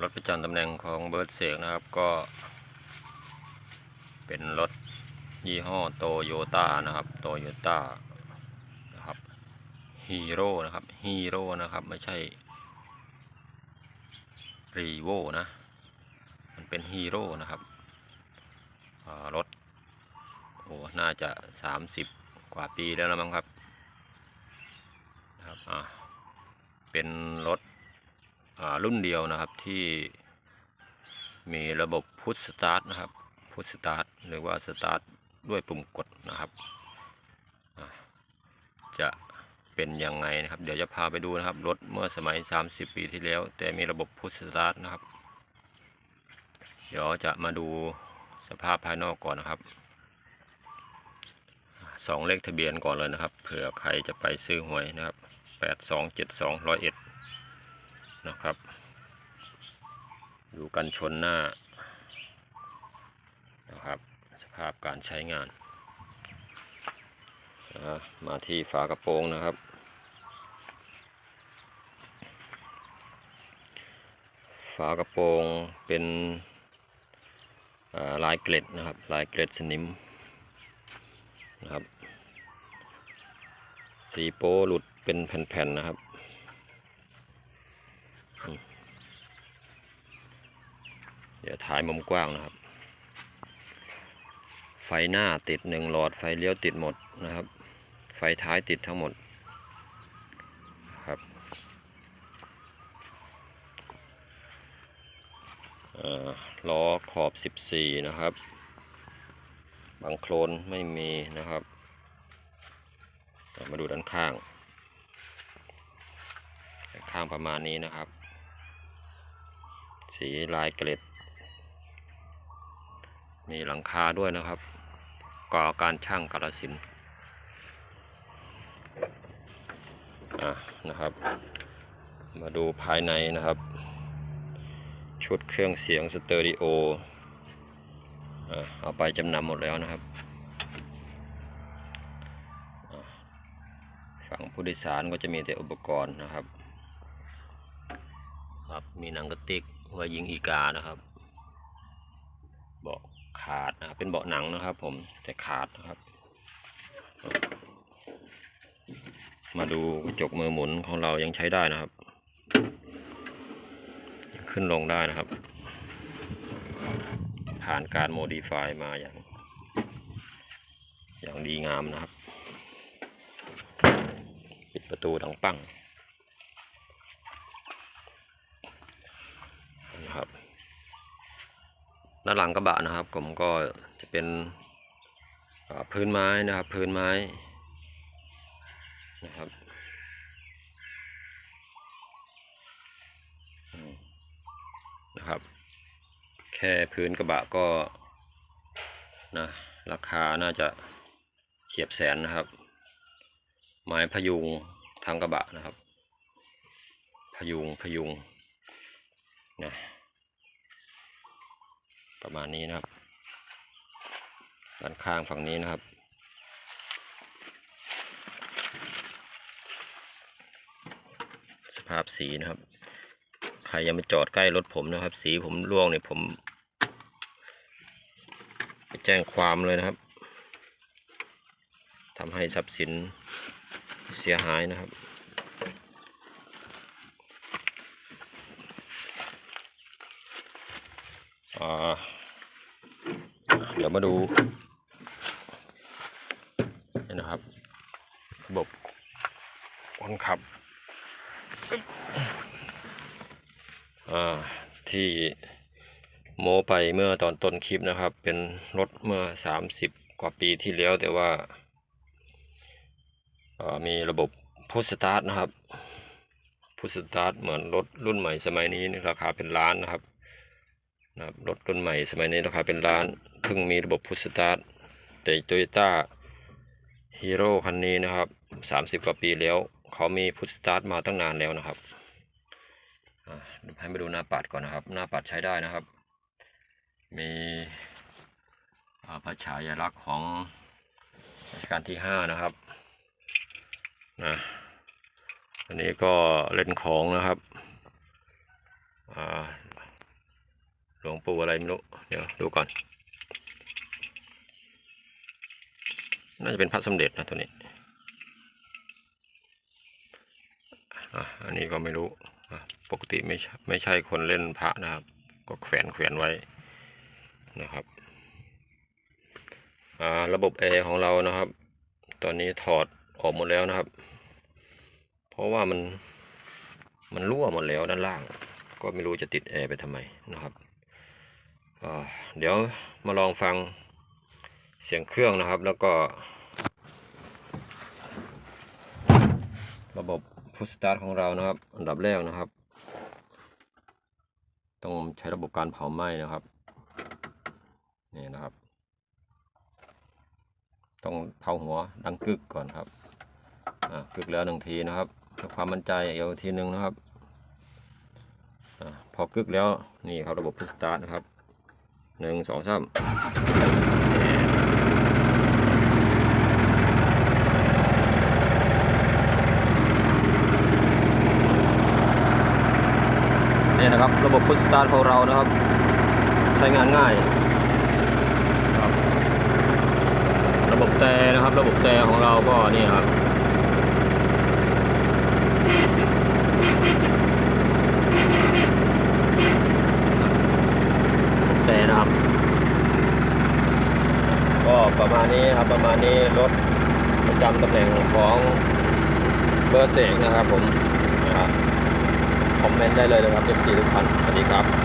รถประจำตำแหน่งของเบิร์ดเสกนะครับก็ เป็นรถยี่ห้อโตโยต้านะครับโตโยต้านะครับฮีโร่นะครับฮีโร่นะครับไม่ใช่รีโวนะมันเป็นฮีโร่นะครับรถโอ้น่าจะ 30 กว่าปีแล้วนะมั้งครับนะครับอ่าเป็นรถ รุ่นเดียวนะครับที่มีระบบพุชสตาร์ทนะครับพุชสตาร์ทหรือว่าสตาร์ทด้วยปุ่มกดนะครับ จะเป็นยังไงนะครับ เดี๋ยวจะพาไปดูนะครับ รถเมื่อสมัย 30 ปีที่แล้ว แต่มีระบบพุชสตาร์ทนะครับ เดี๋ยวจะมาดูสภาพภายนอกก่อนนะครับสองเลขทะเบียนก่อนเลยนะครับเผื่อใครจะไปซื้อหวยนะครับ8272ร้อยเอ็ด นะครับ ดูกันชนหน้านะครับ สภาพการใช้งาน มาที่ฝากระโปรงนะครับ ฝากระโปรงเป็นลายเกล็ดนะครับ ลายเกล็ดสนิมนะครับ สีโป้หลุดเป็นแผ่นๆนะครับ เดี๋ยวถ่ายมุมกว้างนะครับ ไฟหน้าติดหนึ่งหลอดไฟเลี้ยวติดหมดนะครับ ไฟท้ายติดทั้งหมดครับล้อขอบ 14 นะครับ บางโคลนไม่มีนะครับ มาดูด้านข้าง ด้านข้างประมาณนี้นะครับ สีลายเกล็ด มีหลังคาด้วยนะครับ ก่อการช่างกระสินอะนะครับ มาดูภายในนะครับ ชุดเครื่องเสียงสเตอริโออะเอาไปจำนำหมดแล้วนะครับ ฝั่งผู้โดยสารก็จะมีแต่อุปกรณ์นะครับ ครับ มีหนังกระติก ไว้ยิงอีกานะครับ เบาะขาดนะครับเป็นเบาะหนังนะครับ ผมแต่ขาดนะครับ มาดูกระจกมือหมุนของเรายังใช้ได้นะครับ ขึ้นลงได้นะครับ ผ่านการโมดิฟายมาอย่าง อย่างดีงามนะครับ ปิดประตูดังปัง นะครับ ด้านหลังกระบะนะครับ ผมก็จะเป็นพื้นไม้นะครับ พื้นไม้นะครับนะครับ แค่พื้นกระบะก็นะราคาน่าจะเฉียบแสนนะครับ ไม้พยุงทางกระบะนะครับ พยุงพยุงนะ ประมาณนี้นะครับ ด้านข้างฝั่งนี้นะครับ สภาพสีนะครับ ใครยังไม่จอดใกล้รถผมนะครับ สีผมร่วงเนี่ยผมไปแจ้งความเลยนะครับทำให้ทรัพย์สินเสียหายนะครับ อ่า เดี๋ยวมาดูนี่นะครับระบบคนขับที่โมไปเมื่อตอนต้นคลิปนะครับ เป็นรถเมื่อ 30 กว่าปีที่แล้วแต่ว่าอ่ามีระบบพุชสตาร์ทนะครับพุชสตาร์ทเหมือนรถรุ่นใหม่สมัยนี้ราคาเป็นล้านนะครับ นะครับรถรุ่นใหม่สมัยนี้ราคาเป็นล้านเพิ่งมีระบบพุชสตาร์ทแต่โตโยต้าฮีโร่คันนี้นะครับสามสิบกว่าปีแล้ว เขามีพุชสตาร์ทมาตั้งนานแล้วนะครับให้มาดูหน้าปัดก่อนนะครับ หน้าปัดใช้ได้นะครับ มีพระฉายาลักษณ์ของรัชกาลที่ห้านะครับนะอันนี้ก็เล่นของนะครับ หลวงปู่อะไรไม่รู้ เดี๋ยวดูก่อน น่าจะเป็นพระสมเด็จนะตัวนี้อะอันนี้ก็ไม่รู้ ปกติไม่ไม่ใช่คนเล่นพระนะครับ ก็แขวนแขวนไว้นะครับอ่าระบบแอร์ของเรานะครับ ตอนนี้ถอดออกหมดแล้วนะครับ เพราะว่ามันมันรั่วหมดแล้วด้านล่าง ก็ไม่รู้จะติดแอร์ไปทำไมนะครับ เดี๋ยวมาลองฟังเสียงเครื่องนะครับ แล้วก็ ระบบพุชสตาร์ทของเรานะครับ อันดับแรกนะครับ ต้องใช้ระบบการเผาไหม้นะครับนี่นะครับ ต้องเผาหัวดังกึกก่อนครับอ่ากึกแล้วหนึ่งทีนะครับเพื่อความมั่นใจอีกทีหนึ่งนะครับอพอกึกแล้วนี่ครับระบบพุชสตาร์ทนะครับ หนึ่งสองสามนี่นะครับ ระบบพุชสตาร์ทของเรานะครับ ใช้งานง่ายครับระบบแต่นะครับ ระบบแต่ของเราก็นี่ครับ แต่นะครับ ก็ ประมาณนี้ครับประมาณนี้รถประจำตำแหน่งของเบอร์เสกนะครับผมนะครับคอมเมนต์ได้เลยนะครับ F4 ทุกคันสวัสดีครับ